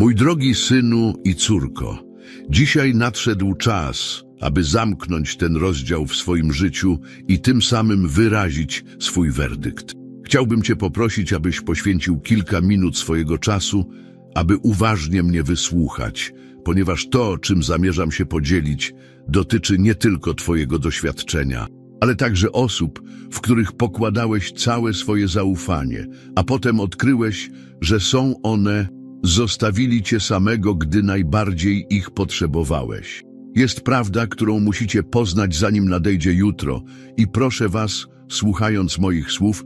Mój drogi synu i córko, dzisiaj nadszedł czas, aby zamknąć ten rozdział w swoim życiu i tym samym wyrazić swój werdykt. Chciałbym Cię poprosić, abyś poświęcił kilka minut swojego czasu, aby uważnie mnie wysłuchać, ponieważ to, czym zamierzam się podzielić, dotyczy nie tylko Twojego doświadczenia, ale także osób, w których pokładałeś całe swoje zaufanie, a potem odkryłeś, że są one, zostawili Cię samego, gdy najbardziej ich potrzebowałeś. Jest prawda, którą musicie poznać, zanim nadejdzie jutro i proszę Was, słuchając moich słów,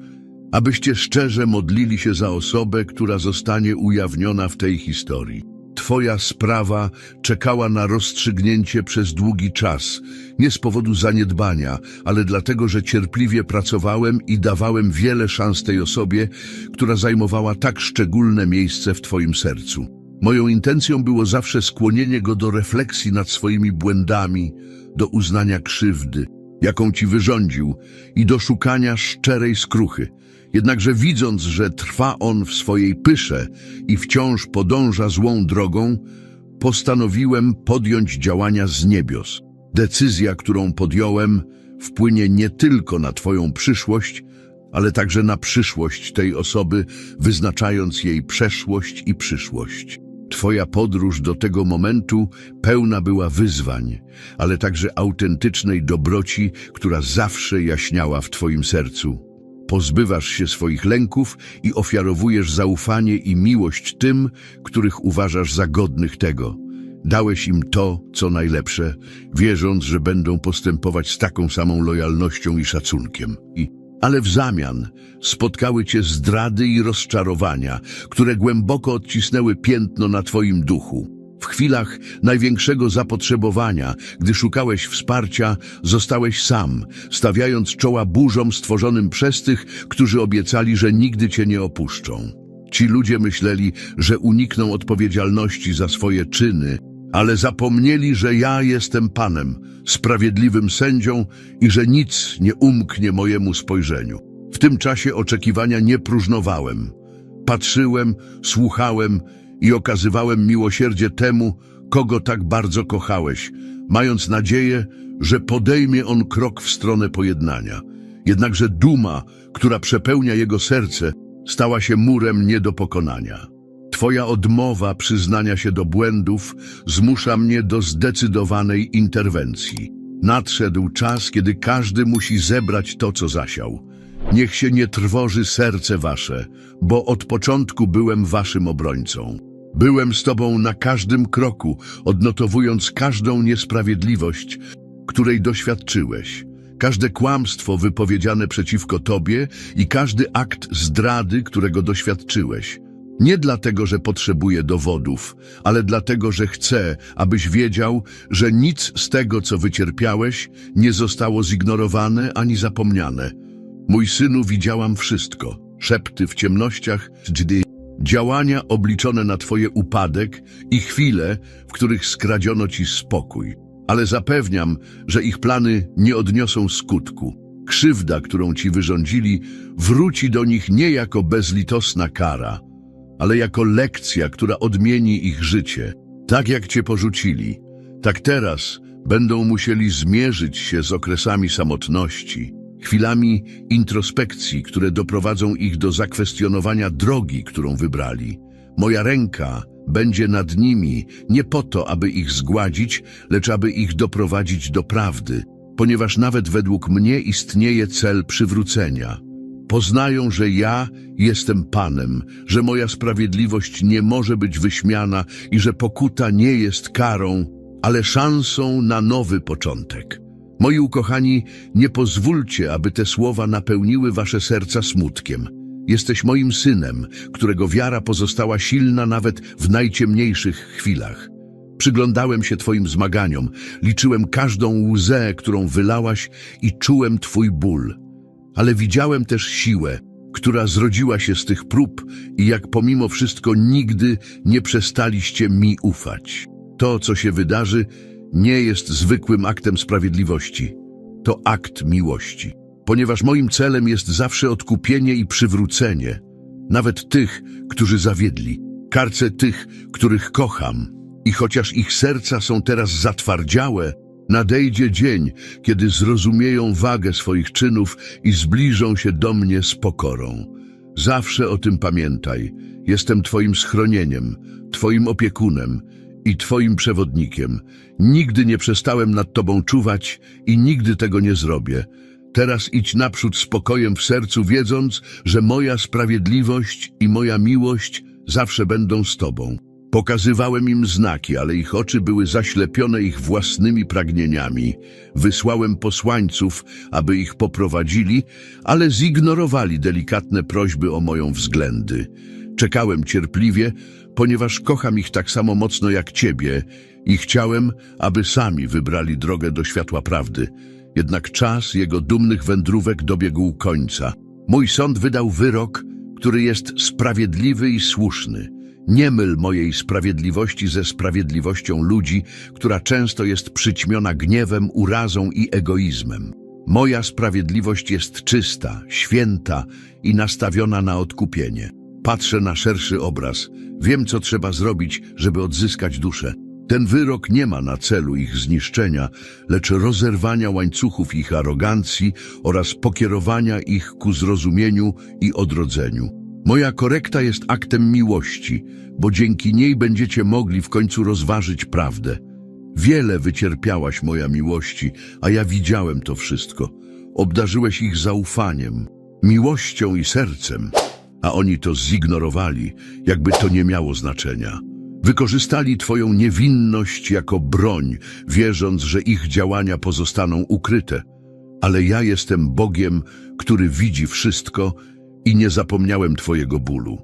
abyście szczerze modlili się za osobę, która zostanie ujawniona w tej historii. Twoja sprawa czekała na rozstrzygnięcie przez długi czas, nie z powodu zaniedbania, ale dlatego, że cierpliwie pracowałem i dawałem wiele szans tej osobie, która zajmowała tak szczególne miejsce w Twoim sercu. Moją intencją było zawsze skłonienie go do refleksji nad swoimi błędami, do uznania krzywdy, jaką Ci wyrządził i do szukania szczerej skruchy. Jednakże widząc, że trwa on w swojej pysze i wciąż podąża złą drogą, postanowiłem podjąć działania z niebios. Decyzja, którą podjąłem, wpłynie nie tylko na Twoją przyszłość, ale także na przyszłość tej osoby, wyznaczając jej przeszłość i przyszłość. Twoja podróż do tego momentu pełna była wyzwań, ale także autentycznej dobroci, która zawsze jaśniała w Twoim sercu. Pozbywasz się swoich lęków i ofiarowujesz zaufanie i miłość tym, których uważasz za godnych tego. Dałeś im to, co najlepsze, wierząc, że będą postępować z taką samą lojalnością i szacunkiem. I, ale w zamian spotkały cię zdrady i rozczarowania, które głęboko odcisnęły piętno na twoim duchu. W chwilach największego zapotrzebowania, gdy szukałeś wsparcia, zostałeś sam, stawiając czoła burzom stworzonym przez tych, którzy obiecali, że nigdy cię nie opuszczą. Ci ludzie myśleli, że unikną odpowiedzialności za swoje czyny, ale zapomnieli, że ja jestem Panem, sprawiedliwym sędzią i że nic nie umknie mojemu spojrzeniu. W tym czasie oczekiwania nie próżnowałem. Patrzyłem, słuchałem i okazywałem miłosierdzie temu, kogo tak bardzo kochałeś, mając nadzieję, że podejmie on krok w stronę pojednania. Jednakże duma, która przepełnia jego serce, stała się murem nie do pokonania. Twoja odmowa przyznania się do błędów zmusza mnie do zdecydowanej interwencji. Nadszedł czas, kiedy każdy musi zebrać to, co zasiał. Niech się nie trwoży serce wasze, bo od początku byłem waszym obrońcą. Byłem z tobą na każdym kroku, odnotowując każdą niesprawiedliwość, której doświadczyłeś. Każde kłamstwo wypowiedziane przeciwko tobie i każdy akt zdrady, którego doświadczyłeś. Nie dlatego, że potrzebuję dowodów, ale dlatego, że chcę, abyś wiedział, że nic z tego, co wycierpiałeś, nie zostało zignorowane ani zapomniane. Mój synu, widziałam wszystko. Szepty w ciemnościach, gdy działania obliczone na twoje upadek i chwile, w których skradziono ci spokój. Ale zapewniam, że ich plany nie odniosą skutku. Krzywda, którą ci wyrządzili, wróci do nich nie jako bezlitosna kara, ale jako lekcja, która odmieni ich życie. Tak jak cię porzucili, tak teraz będą musieli zmierzyć się z okresami samotności, chwilami introspekcji, które doprowadzą ich do zakwestionowania drogi, którą wybrali. Moja ręka będzie nad nimi nie po to, aby ich zgładzić, lecz aby ich doprowadzić do prawdy, ponieważ nawet według mnie istnieje cel przywrócenia. Poznają, że ja jestem Panem, że moja sprawiedliwość nie może być wyśmiana i że pokuta nie jest karą, ale szansą na nowy początek. Moi ukochani, nie pozwólcie, aby te słowa napełniły wasze serca smutkiem. Jesteś moim synem, którego wiara pozostała silna nawet w najciemniejszych chwilach. Przyglądałem się Twoim zmaganiom, liczyłem każdą łzę, którą wylałaś i czułem Twój ból. Ale widziałem też siłę, która zrodziła się z tych prób i jak pomimo wszystko nigdy nie przestaliście mi ufać. To, co się wydarzy, nie jest zwykłym aktem sprawiedliwości. To akt miłości. Ponieważ moim celem jest zawsze odkupienie i przywrócenie, nawet tych, którzy zawiedli. Karcę tych, których kocham. I chociaż ich serca są teraz zatwardziałe, nadejdzie dzień, kiedy zrozumieją wagę swoich czynów i zbliżą się do mnie z pokorą. Zawsze o tym pamiętaj. Jestem Twoim schronieniem, Twoim opiekunem i Twoim przewodnikiem. Nigdy nie przestałem nad Tobą czuwać i nigdy tego nie zrobię. Teraz idź naprzód spokojem w sercu, wiedząc, że moja sprawiedliwość i moja miłość zawsze będą z Tobą. Pokazywałem im znaki, ale ich oczy były zaślepione ich własnymi pragnieniami. Wysłałem posłańców, aby ich poprowadzili, ale zignorowali delikatne prośby o moją względy. Czekałem cierpliwie, ponieważ kocham ich tak samo mocno jak Ciebie i chciałem, aby sami wybrali drogę do światła prawdy. Jednak czas jego dumnych wędrówek dobiegł końca. Mój sąd wydał wyrok, który jest sprawiedliwy i słuszny. Nie myl mojej sprawiedliwości ze sprawiedliwością ludzi, która często jest przyćmiona gniewem, urazą i egoizmem. Moja sprawiedliwość jest czysta, święta i nastawiona na odkupienie. Patrzę na szerszy obraz. Wiem, co trzeba zrobić, żeby odzyskać duszę. Ten wyrok nie ma na celu ich zniszczenia, lecz rozerwania łańcuchów ich arogancji oraz pokierowania ich ku zrozumieniu i odrodzeniu. Moja korekta jest aktem miłości, bo dzięki niej będziecie mogli w końcu rozważyć prawdę. Wiele wycierpiałaś moja miłości, a ja widziałem to wszystko. Obdarzyłeś ich zaufaniem, miłością i sercem, a oni to zignorowali, jakby to nie miało znaczenia. Wykorzystali Twoją niewinność jako broń, wierząc, że ich działania pozostaną ukryte. Ale ja jestem Bogiem, który widzi wszystko i nie zapomniałem Twojego bólu.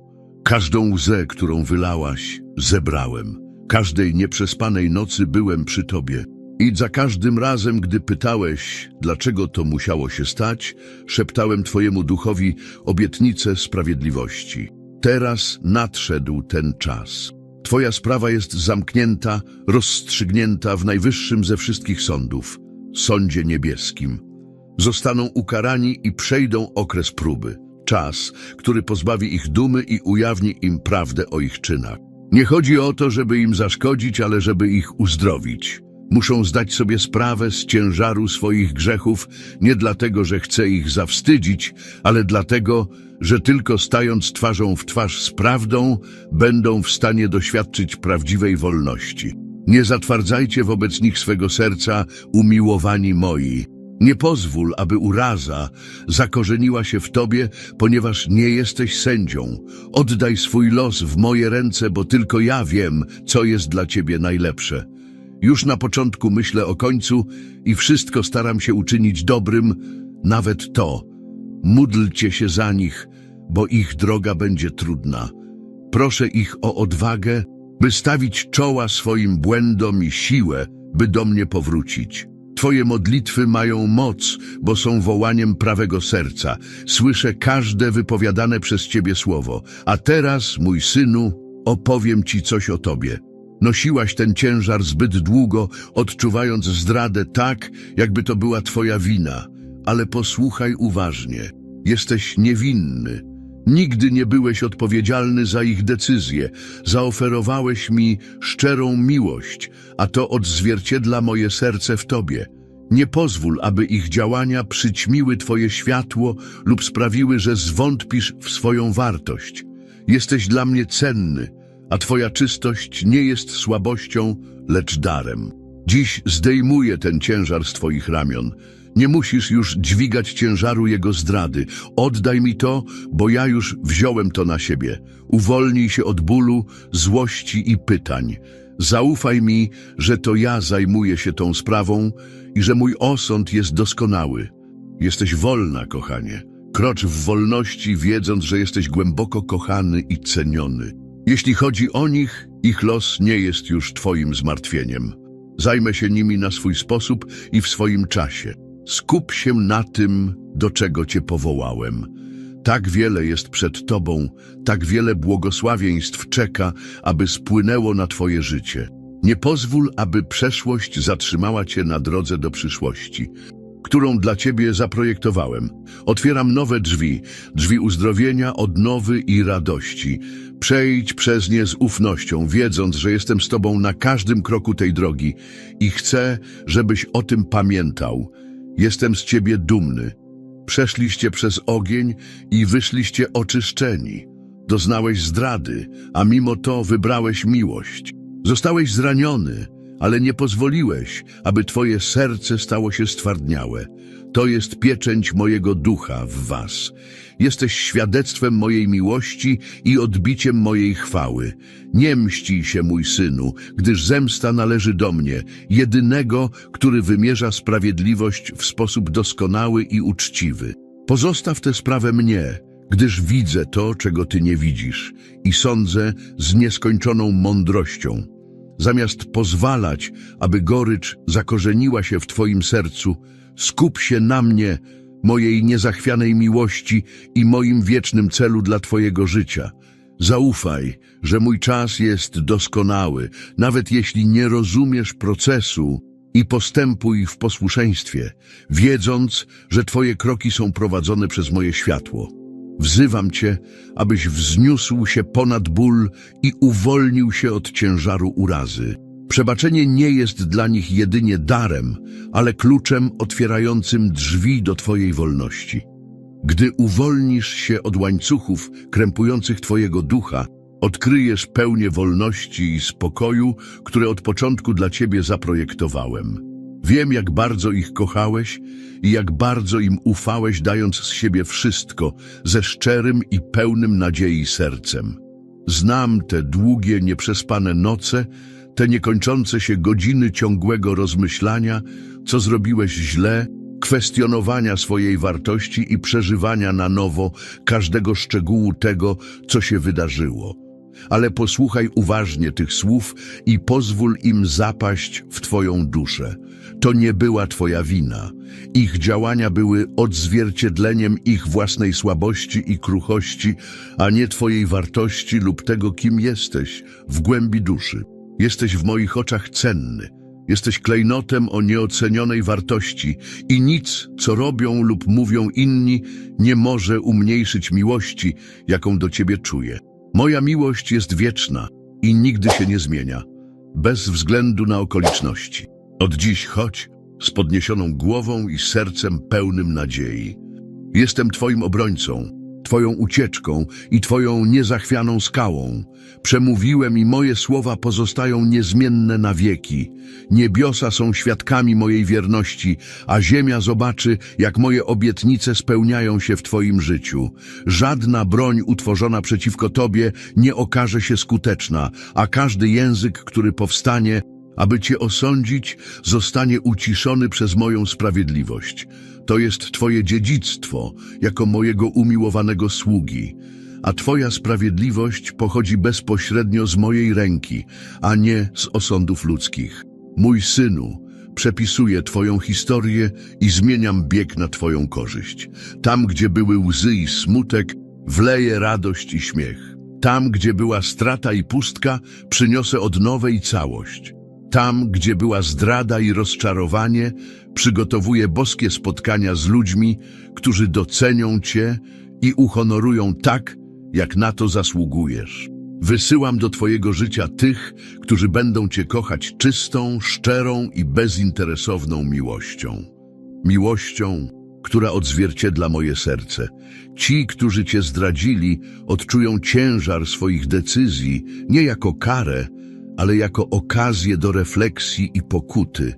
Każdą łzę, którą wylałaś, zebrałem. Każdej nieprzespanej nocy byłem przy Tobie. I za każdym razem, gdy pytałeś, dlaczego to musiało się stać, szeptałem Twojemu duchowi obietnicę sprawiedliwości. Teraz nadszedł ten czas. Twoja sprawa jest zamknięta, rozstrzygnięta w najwyższym ze wszystkich sądów, sądzie niebieskim. Zostaną ukarani i przejdą okres próby, czas, który pozbawi ich dumy i ujawni im prawdę o ich czynach. Nie chodzi o to, żeby im zaszkodzić, ale żeby ich uzdrowić. Muszą zdać sobie sprawę z ciężaru swoich grzechów, nie dlatego, że chce ich zawstydzić, ale dlatego, że tylko stając twarzą w twarz z prawdą, będą w stanie doświadczyć prawdziwej wolności. Nie zatwardzajcie wobec nich swego serca, umiłowani moi. Nie pozwól, aby uraza zakorzeniła się w tobie, ponieważ nie jesteś sędzią. Oddaj swój los w moje ręce, bo tylko ja wiem, co jest dla ciebie najlepsze. Już na początku myślę o końcu i wszystko staram się uczynić dobrym, nawet to. Módlcie się za nich, bo ich droga będzie trudna. Proszę ich o odwagę, by stawić czoła swoim błędom i siłę, by do mnie powrócić. Twoje modlitwy mają moc, bo są wołaniem prawego serca. Słyszę każde wypowiadane przez Ciebie słowo. A teraz, mój synu, opowiem Ci coś o Tobie. Nosiłaś ten ciężar zbyt długo, odczuwając zdradę tak, jakby to była Twoja wina. Ale posłuchaj uważnie. Jesteś niewinny. Nigdy nie byłeś odpowiedzialny za ich decyzje. Zaoferowałeś mi szczerą miłość, a to odzwierciedla moje serce w Tobie. Nie pozwól, aby ich działania przyćmiły Twoje światło lub sprawiły, że zwątpisz w swoją wartość. Jesteś dla mnie cenny, a Twoja czystość nie jest słabością, lecz darem. Dziś zdejmuję ten ciężar z Twoich ramion. Nie musisz już dźwigać ciężaru jego zdrady. Oddaj mi to, bo ja już wziąłem to na siebie. Uwolnij się od bólu, złości i pytań. Zaufaj mi, że to ja zajmuję się tą sprawą i że mój osąd jest doskonały. Jesteś wolna, kochanie. Krocz w wolności, wiedząc, że jesteś głęboko kochany i ceniony. Jeśli chodzi o nich, ich los nie jest już Twoim zmartwieniem. Zajmę się nimi na swój sposób i w swoim czasie. Skup się na tym, do czego Cię powołałem. Tak wiele jest przed Tobą, tak wiele błogosławieństw czeka, aby spłynęło na Twoje życie. Nie pozwól, aby przeszłość zatrzymała Cię na drodze do przyszłości. którą dla Ciebie zaprojektowałem. Otwieram nowe drzwi, drzwi uzdrowienia, odnowy i radości. Przejdź przez nie z ufnością, wiedząc, że jestem z Tobą na każdym kroku tej drogi i chcę, żebyś o tym pamiętał. Jestem z Ciebie dumny. Przeszliście przez ogień i wyszliście oczyszczeni. Doznałeś zdrady, a mimo to wybrałeś miłość. Zostałeś zraniony, ale nie pozwoliłeś, aby Twoje serce stało się stwardniałe. To jest pieczęć mojego ducha w Was. Jesteś świadectwem mojej miłości i odbiciem mojej chwały. Nie mścij się, mój synu, gdyż zemsta należy do mnie, jedynego, który wymierza sprawiedliwość w sposób doskonały i uczciwy. Pozostaw tę sprawę mnie, gdyż widzę to, czego Ty nie widzisz i sądzę z nieskończoną mądrością. Zamiast pozwalać, aby gorycz zakorzeniła się w Twoim sercu, skup się na mnie, mojej niezachwianej miłości i moim wiecznym celu dla Twojego życia. Zaufaj, że mój czas jest doskonały, nawet jeśli nie rozumiesz procesu i postępuj w posłuszeństwie, wiedząc, że Twoje kroki są prowadzone przez moje światło. Wzywam Cię, abyś wzniósł się ponad ból i uwolnił się od ciężaru urazy. Przebaczenie nie jest dla nich jedynie darem, ale kluczem otwierającym drzwi do Twojej wolności. Gdy uwolnisz się od łańcuchów krępujących Twojego ducha, odkryjesz pełnię wolności i spokoju, które od początku dla Ciebie zaprojektowałem. Wiem, jak bardzo ich kochałeś i jak bardzo im ufałeś, dając z siebie wszystko, ze szczerym i pełnym nadziei sercem. Znam te długie, nieprzespane noce, te niekończące się godziny ciągłego rozmyślania, co zrobiłeś źle, kwestionowania swojej wartości i przeżywania na nowo każdego szczegółu tego, co się wydarzyło. Ale posłuchaj uważnie tych słów i pozwól im zapaść w Twoją duszę. To nie była Twoja wina. Ich działania były odzwierciedleniem ich własnej słabości i kruchości, a nie Twojej wartości lub tego, kim jesteś w głębi duszy. Jesteś w moich oczach cenny. Jesteś klejnotem o nieocenionej wartości i nic, co robią lub mówią inni, nie może umniejszyć miłości, jaką do Ciebie czuję. Moja miłość jest wieczna i nigdy się nie zmienia, bez względu na okoliczności. Od dziś chodź z podniesioną głową i sercem pełnym nadziei. Jestem Twoim obrońcą, Twoją ucieczką i Twoją niezachwianą skałą. Przemówiłem i moje słowa pozostają niezmienne na wieki. Niebiosa są świadkami mojej wierności, a ziemia zobaczy, jak moje obietnice spełniają się w Twoim życiu. Żadna broń utworzona przeciwko Tobie nie okaże się skuteczna, a każdy język, który powstanie, aby Cię osądzić, zostanie uciszony przez moją sprawiedliwość. To jest Twoje dziedzictwo, jako mojego umiłowanego sługi, a Twoja sprawiedliwość pochodzi bezpośrednio z mojej ręki, a nie z osądów ludzkich. Mój synu, przepisuję Twoją historię i zmieniam bieg na Twoją korzyść. Tam, gdzie były łzy i smutek, wleję radość i śmiech. Tam, gdzie była strata i pustka, przyniosę odnowę i całość. Tam, gdzie była zdrada i rozczarowanie, przygotowuję boskie spotkania z ludźmi, którzy docenią Cię i uhonorują tak, jak na to zasługujesz. Wysyłam do Twojego życia tych, którzy będą Cię kochać czystą, szczerą i bezinteresowną miłością. Miłością, która odzwierciedla moje serce. Ci, którzy Cię zdradzili, odczują ciężar swoich decyzji nie jako karę, ale jako okazję do refleksji i pokuty.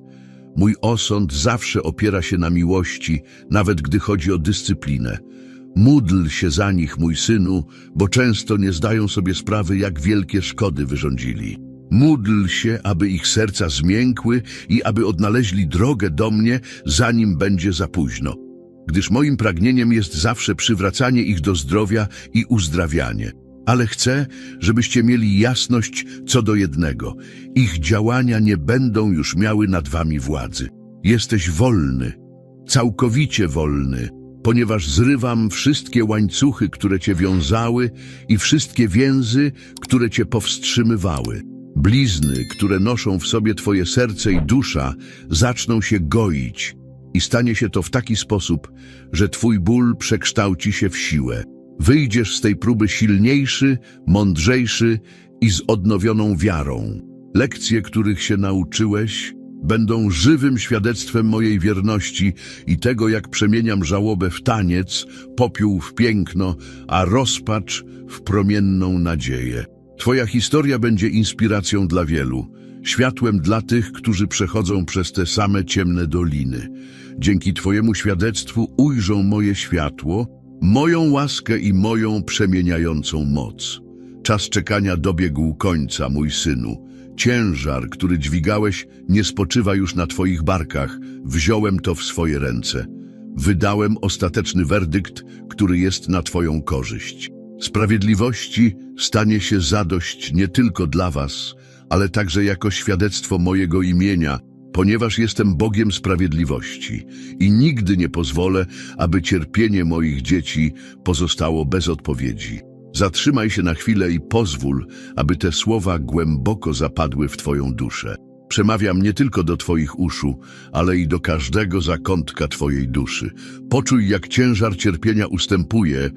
Mój osąd zawsze opiera się na miłości, nawet gdy chodzi o dyscyplinę. Módl się za nich, mój synu, bo często nie zdają sobie sprawy, jak wielkie szkody wyrządzili. Módl się, aby ich serca zmiękły i aby odnaleźli drogę do mnie, zanim będzie za późno. Gdyż moim pragnieniem jest zawsze przywracanie ich do zdrowia i uzdrawianie. Ale chcę, żebyście mieli jasność co do jednego. Ich działania nie będą już miały nad wami władzy. Jesteś wolny, całkowicie wolny, ponieważ zrywam wszystkie łańcuchy, które cię wiązały i wszystkie więzy, które cię powstrzymywały. Blizny, które noszą w sobie twoje serce i dusza, zaczną się goić. I stanie się to w taki sposób, że twój ból przekształci się w siłę. Wyjdziesz z tej próby silniejszy, mądrzejszy i z odnowioną wiarą. Lekcje, których się nauczyłeś, będą żywym świadectwem mojej wierności i tego, jak przemieniam żałobę w taniec, popiół w piękno, a rozpacz w promienną nadzieję. Twoja historia będzie inspiracją dla wielu, światłem dla tych, którzy przechodzą przez te same ciemne doliny. Dzięki Twojemu świadectwu ujrzą moje światło, moją łaskę i moją przemieniającą moc. Czas czekania dobiegł końca, mój synu. Ciężar, który dźwigałeś, nie spoczywa już na Twoich barkach. Wziąłem to w swoje ręce. Wydałem ostateczny werdykt, który jest na Twoją korzyść. Sprawiedliwości stanie się zadość nie tylko dla Was, ale także jako świadectwo mojego imienia, ponieważ jestem Bogiem sprawiedliwości i nigdy nie pozwolę, aby cierpienie moich dzieci pozostało bez odpowiedzi. Zatrzymaj się na chwilę i pozwól, aby te słowa głęboko zapadły w Twoją duszę. Przemawiam nie tylko do Twoich uszu, ale i do każdego zakątka Twojej duszy. Poczuj, jak ciężar cierpienia ustępuje,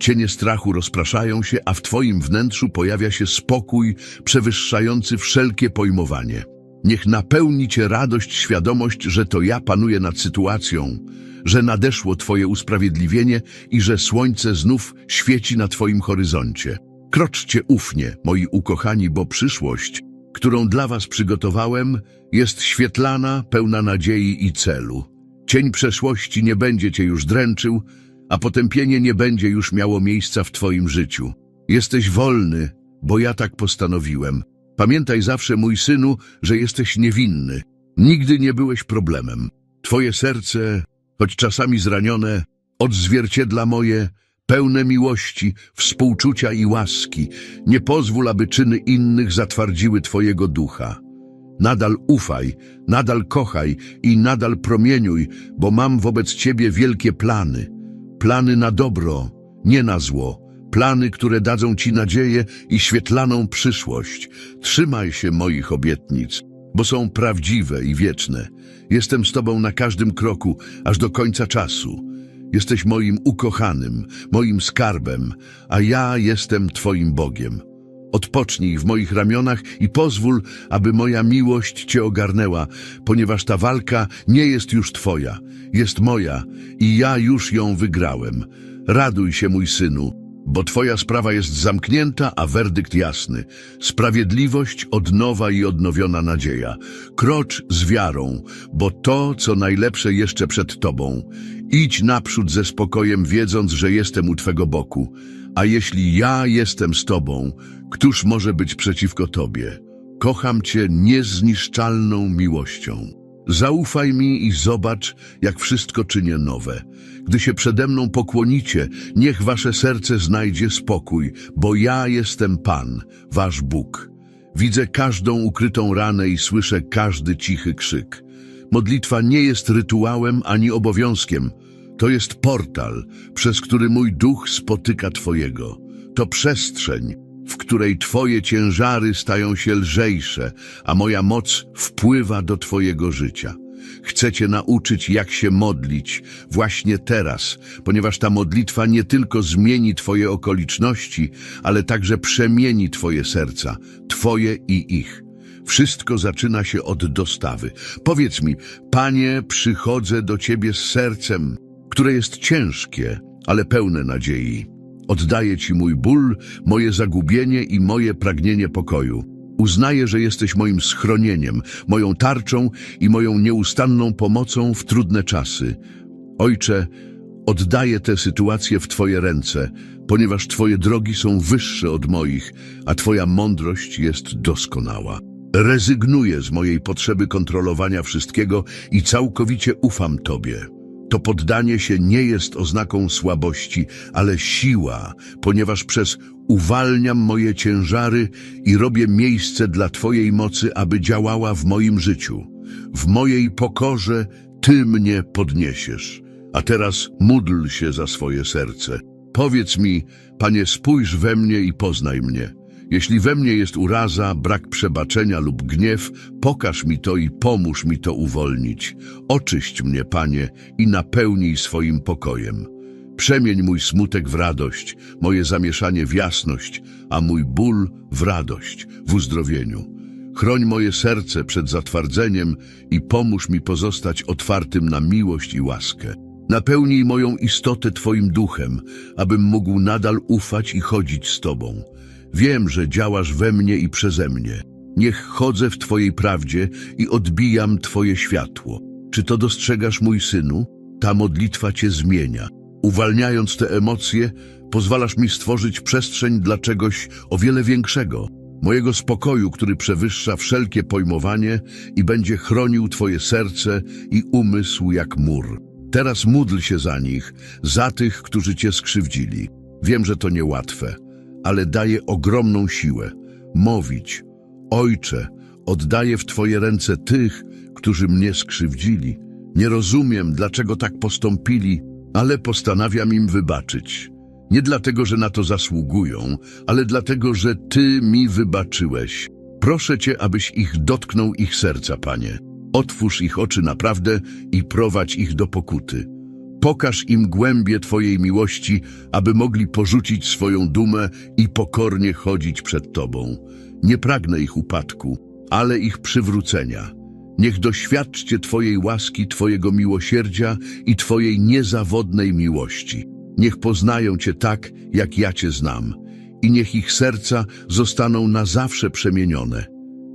cienie strachu rozpraszają się, a w Twoim wnętrzu pojawia się spokój przewyższający wszelkie pojmowanie. Niech napełni Cię radość, świadomość, że to ja panuję nad sytuacją, że nadeszło Twoje usprawiedliwienie i że słońce znów świeci na Twoim horyzoncie. Kroczcie ufnie, moi ukochani, bo przyszłość, którą dla Was przygotowałem, jest świetlana, pełna nadziei i celu. Cień przeszłości nie będzie Cię już dręczył, a potępienie nie będzie już miało miejsca w Twoim życiu. Jesteś wolny, bo ja tak postanowiłem. Pamiętaj zawsze, mój synu, że jesteś niewinny. Nigdy nie byłeś problemem. Twoje serce, choć czasami zranione, odzwierciedla moje, pełne miłości, współczucia i łaski. Nie pozwól, aby czyny innych zatwardziły Twojego ducha. Nadal ufaj, nadal kochaj i nadal promieniuj, bo mam wobec Ciebie wielkie plany. Plany na dobro, nie na zło. Plany, które dadzą Ci nadzieję i świetlaną przyszłość. Trzymaj się moich obietnic, bo są prawdziwe i wieczne. Jestem z Tobą na każdym kroku, aż do końca czasu. Jesteś moim ukochanym, moim skarbem, a ja jestem Twoim Bogiem. Odpocznij w moich ramionach i pozwól, aby moja miłość Cię ogarnęła, ponieważ ta walka nie jest już Twoja, jest moja i ja już ją wygrałem. Raduj się, mój synu, bo Twoja sprawa jest zamknięta, a werdykt jasny. Sprawiedliwość, odnowa i odnowiona nadzieja. Krocz z wiarą, bo to, co najlepsze jeszcze przed Tobą. Idź naprzód ze spokojem, wiedząc, że jestem u Twego boku. A jeśli ja jestem z Tobą, któż może być przeciwko Tobie? Kocham Cię niezniszczalną miłością. Zaufaj mi i zobacz, jak wszystko czynię nowe. Gdy się przede mną pokłonicie, niech wasze serce znajdzie spokój, bo ja jestem Pan, wasz Bóg. Widzę każdą ukrytą ranę i słyszę każdy cichy krzyk. Modlitwa nie jest rytuałem ani obowiązkiem. To jest portal, przez który mój duch spotyka Twojego. To przestrzeń, w której Twoje ciężary stają się lżejsze, a moja moc wpływa do Twojego życia. Chcę Cię nauczyć, jak się modlić właśnie teraz, ponieważ ta modlitwa nie tylko zmieni Twoje okoliczności, ale także przemieni Twoje serca, Twoje i ich. Wszystko zaczyna się od dostawy. Powiedz mi, Panie, przychodzę do Ciebie z sercem, które jest ciężkie, ale pełne nadziei. Oddaję Ci mój ból, moje zagubienie i moje pragnienie pokoju. Uznaję, że jesteś moim schronieniem, moją tarczą i moją nieustanną pomocą w trudne czasy. Ojcze, oddaję tę sytuację w Twoje ręce, ponieważ Twoje drogi są wyższe od moich, a Twoja mądrość jest doskonała. Rezygnuję z mojej potrzeby kontrolowania wszystkiego i całkowicie ufam Tobie. To poddanie się nie jest oznaką słabości, ale siła, ponieważ przez uwalniam moje ciężary i robię miejsce dla Twojej mocy, aby działała w moim życiu. W mojej pokorze Ty mnie podniesiesz. A teraz módl się za swoje serce. Powiedz mi, Panie, spójrz we mnie i poznaj mnie. Jeśli we mnie jest uraza, brak przebaczenia lub gniew, pokaż mi to i pomóż mi to uwolnić. Oczyść mnie, Panie, i napełnij swoim pokojem. Przemień mój smutek w radość, moje zamieszanie w jasność, a mój ból w radość, w uzdrowieniu. Chroń moje serce przed zatwardzeniem i pomóż mi pozostać otwartym na miłość i łaskę. Napełnij moją istotę Twoim duchem, abym mógł nadal ufać i chodzić z Tobą. Wiem, że działasz we mnie i przeze mnie. Niech chodzę w Twojej prawdzie i odbijam Twoje światło. Czy to dostrzegasz, mój synu? Ta modlitwa Cię zmienia. Uwalniając te emocje, pozwalasz mi stworzyć przestrzeń dla czegoś o wiele większego. Mojego spokoju, który przewyższa wszelkie pojmowanie i będzie chronił Twoje serce i umysł jak mur. Teraz módl się za nich, za tych, którzy Cię skrzywdzili. Wiem, że to niełatwe, ale daje ogromną siłę. Mówić, Ojcze, oddaję w Twoje ręce tych, którzy mnie skrzywdzili. Nie rozumiem, dlaczego tak postąpili, ale postanawiam im wybaczyć. Nie dlatego, że na to zasługują, ale dlatego, że Ty mi wybaczyłeś. Proszę Cię, abyś ich dotknął ich serca, Panie. Otwórz ich oczy naprawdę i prowadź ich do pokuty. Pokaż im głębie Twojej miłości, aby mogli porzucić swoją dumę i pokornie chodzić przed Tobą. Nie pragnę ich upadku, ale ich przywrócenia. Niech doświadczcie Twojej łaski, Twojego miłosierdzia i Twojej niezawodnej miłości. Niech poznają Cię tak, jak ja Cię znam. I niech ich serca zostaną na zawsze przemienione.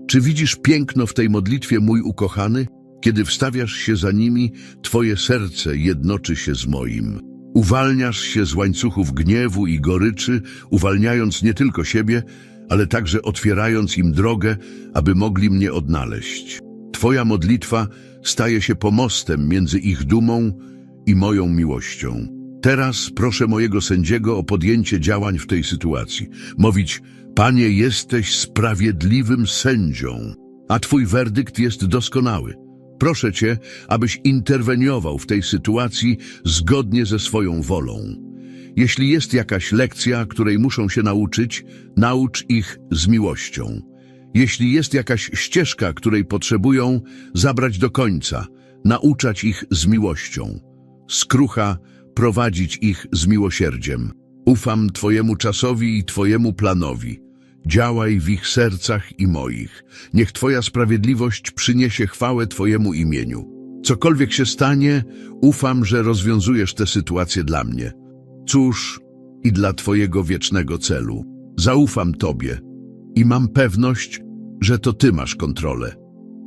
Czy widzisz piękno w tej modlitwie, mój ukochany? Kiedy wstawiasz się za nimi, Twoje serce jednoczy się z moim. Uwalniasz się z łańcuchów gniewu i goryczy, uwalniając nie tylko siebie, ale także otwierając im drogę, aby mogli mnie odnaleźć. Twoja modlitwa staje się pomostem między ich dumą i moją miłością. Teraz proszę mojego sędziego o podjęcie działań w tej sytuacji. Mówić, Panie, jesteś sprawiedliwym sędzią, a Twój werdykt jest doskonały. Proszę Cię, abyś interweniował w tej sytuacji zgodnie ze swoją wolą. Jeśli jest jakaś lekcja, której muszą się nauczyć, naucz ich z miłością. Jeśli jest jakaś ścieżka, której potrzebują, zabrać do końca, nauczać ich z miłością. Skrucha, prowadzić ich z miłosierdziem. Ufam Twojemu czasowi i Twojemu planowi. Działaj w ich sercach i moich. Niech Twoja sprawiedliwość przyniesie chwałę Twojemu imieniu. Cokolwiek się stanie, ufam, że rozwiązujesz tę sytuację dla mnie. Cóż, i dla Twojego wiecznego celu. Zaufam Tobie i mam pewność, że to Ty masz kontrolę.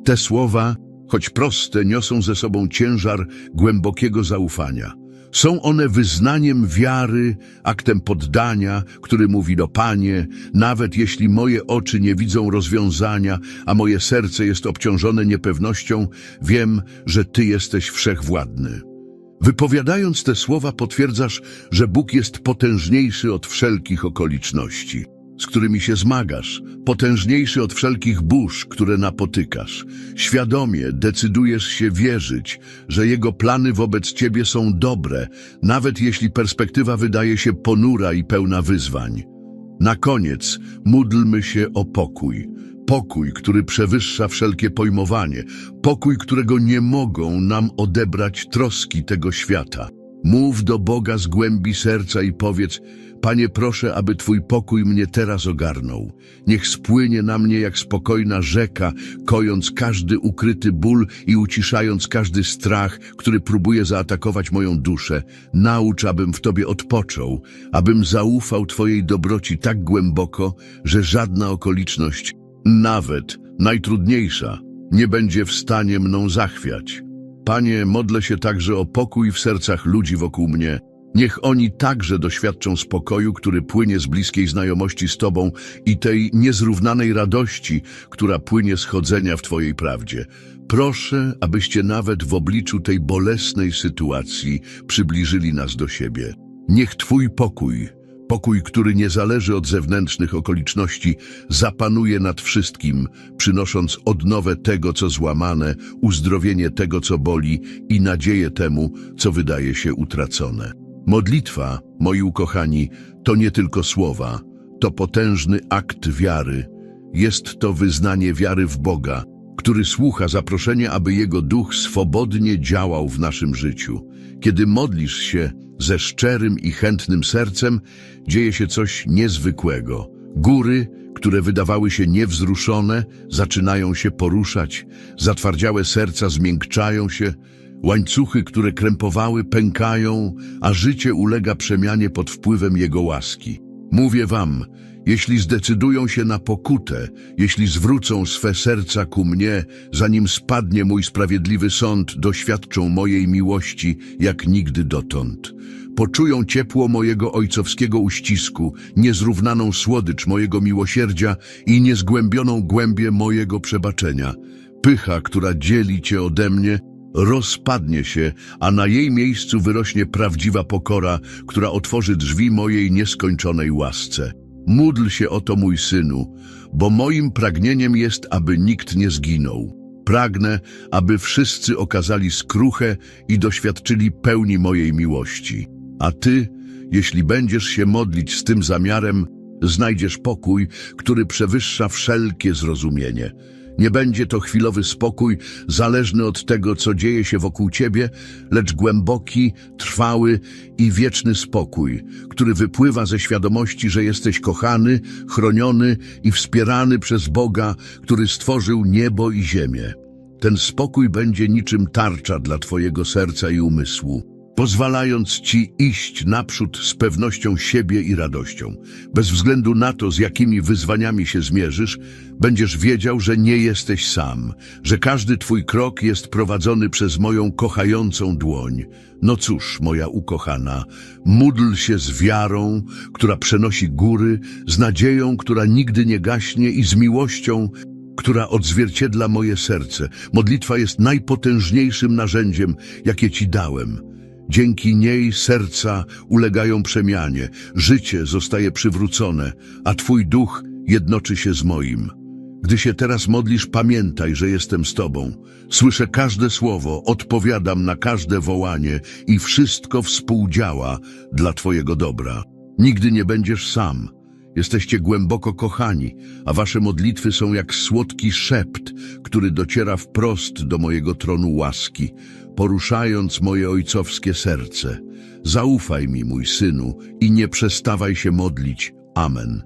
Te słowa, choć proste, niosą ze sobą ciężar głębokiego zaufania. Są one wyznaniem wiary, aktem poddania, który mówi do Panie, nawet jeśli moje oczy nie widzą rozwiązania, a moje serce jest obciążone niepewnością, wiem, że Ty jesteś wszechwładny. Wypowiadając te słowa potwierdzasz, że Bóg jest potężniejszy od wszelkich okoliczności, z którymi się zmagasz, potężniejszy od wszelkich burz, które napotykasz. Świadomie decydujesz się wierzyć, że Jego plany wobec Ciebie są dobre, nawet jeśli perspektywa wydaje się ponura i pełna wyzwań. Na koniec módlmy się o pokój. Pokój, który przewyższa wszelkie pojmowanie. Pokój, którego nie mogą nam odebrać troski tego świata. Mów do Boga z głębi serca i powiedz, Panie proszę, aby Twój pokój mnie teraz ogarnął. Niech spłynie na mnie jak spokojna rzeka, kojąc każdy ukryty ból i uciszając każdy strach, który próbuje zaatakować moją duszę. Naucz, abym w Tobie odpoczął, abym zaufał Twojej dobroci tak głęboko, że żadna okoliczność, nawet najtrudniejsza, nie będzie w stanie mną zachwiać. Panie, modlę się także o pokój w sercach ludzi wokół mnie. Niech oni także doświadczą spokoju, który płynie z bliskiej znajomości z Tobą i tej niezrównanej radości, która płynie z chodzenia w Twojej prawdzie. Proszę, abyście nawet w obliczu tej bolesnej sytuacji przybliżyli nas do siebie. Niech Twój pokój, pokój, który nie zależy od zewnętrznych okoliczności, zapanuje nad wszystkim, przynosząc odnowę tego, co złamane, uzdrowienie tego, co boli i nadzieję temu, co wydaje się utracone. Modlitwa, moi ukochani, to nie tylko słowa, to potężny akt wiary. Jest to wyznanie wiary w Boga, który słucha zaproszenia, aby Jego Duch swobodnie działał w naszym życiu. Kiedy modlisz się ze szczerym i chętnym sercem, dzieje się coś niezwykłego. Góry, które wydawały się niewzruszone, zaczynają się poruszać, zatwardziałe serca zmiękczają się, łańcuchy, które krępowały, pękają, a życie ulega przemianie pod wpływem Jego łaski. Mówię wam, jeśli zdecydują się na pokutę, jeśli zwrócą swe serca ku mnie, zanim spadnie mój sprawiedliwy sąd, doświadczą mojej miłości jak nigdy dotąd. Poczują ciepło mojego ojcowskiego uścisku, niezrównaną słodycz mojego miłosierdzia i niezgłębioną głębię mojego przebaczenia. Pycha, która dzieli cię ode mnie, rozpadnie się, a na jej miejscu wyrośnie prawdziwa pokora, która otworzy drzwi mojej nieskończonej łasce. Módl się o to, mój synu, bo moim pragnieniem jest, aby nikt nie zginął. Pragnę, aby wszyscy okazali skruchę i doświadczyli pełni mojej miłości. A ty, jeśli będziesz się modlić z tym zamiarem, znajdziesz pokój, który przewyższa wszelkie zrozumienie. Nie będzie to chwilowy spokój zależny od tego, co dzieje się wokół ciebie, lecz głęboki, trwały i wieczny spokój, który wypływa ze świadomości, że jesteś kochany, chroniony i wspierany przez Boga, który stworzył niebo i ziemię. Ten spokój będzie niczym tarcza dla twojego serca i umysłu pozwalając ci iść naprzód z pewnością siebie i radością. Bez względu na to, z jakimi wyzwaniami się zmierzysz, będziesz wiedział, że nie jesteś sam, że każdy twój krok jest prowadzony przez moją kochającą dłoń. No cóż, moja ukochana, módl się z wiarą, która przenosi góry, z nadzieją, która nigdy nie gaśnie i z miłością, która odzwierciedla moje serce. Modlitwa jest najpotężniejszym narzędziem, jakie ci dałem. Dzięki niej serca ulegają przemianie, życie zostaje przywrócone, a Twój duch jednoczy się z moim. Gdy się teraz modlisz, pamiętaj, że jestem z Tobą. Słyszę każde słowo, odpowiadam na każde wołanie i wszystko współdziała dla Twojego dobra. Nigdy nie będziesz sam. Jesteście głęboko kochani, a wasze modlitwy są jak słodki szept, który dociera wprost do mojego tronu łaski, poruszając moje ojcowskie serce. Zaufaj mi, mój synu, i nie przestawaj się modlić. Amen.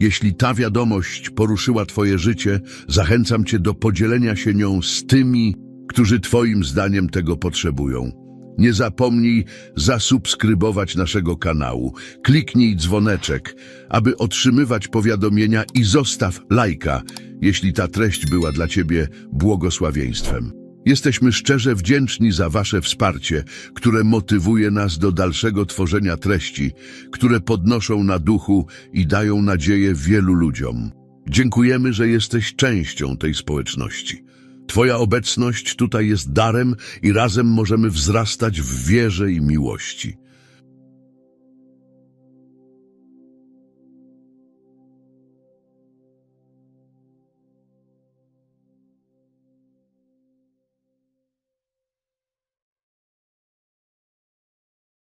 Jeśli ta wiadomość poruszyła Twoje życie, zachęcam Cię do podzielenia się nią z tymi, którzy Twoim zdaniem tego potrzebują. Nie zapomnij zasubskrybować naszego kanału. Kliknij dzwoneczek, aby otrzymywać powiadomienia i zostaw lajka, jeśli ta treść była dla Ciebie błogosławieństwem. Jesteśmy szczerze wdzięczni za Wasze wsparcie, które motywuje nas do dalszego tworzenia treści, które podnoszą na duchu i dają nadzieję wielu ludziom. Dziękujemy, że jesteś częścią tej społeczności. Twoja obecność tutaj jest darem i razem możemy wzrastać w wierze i miłości.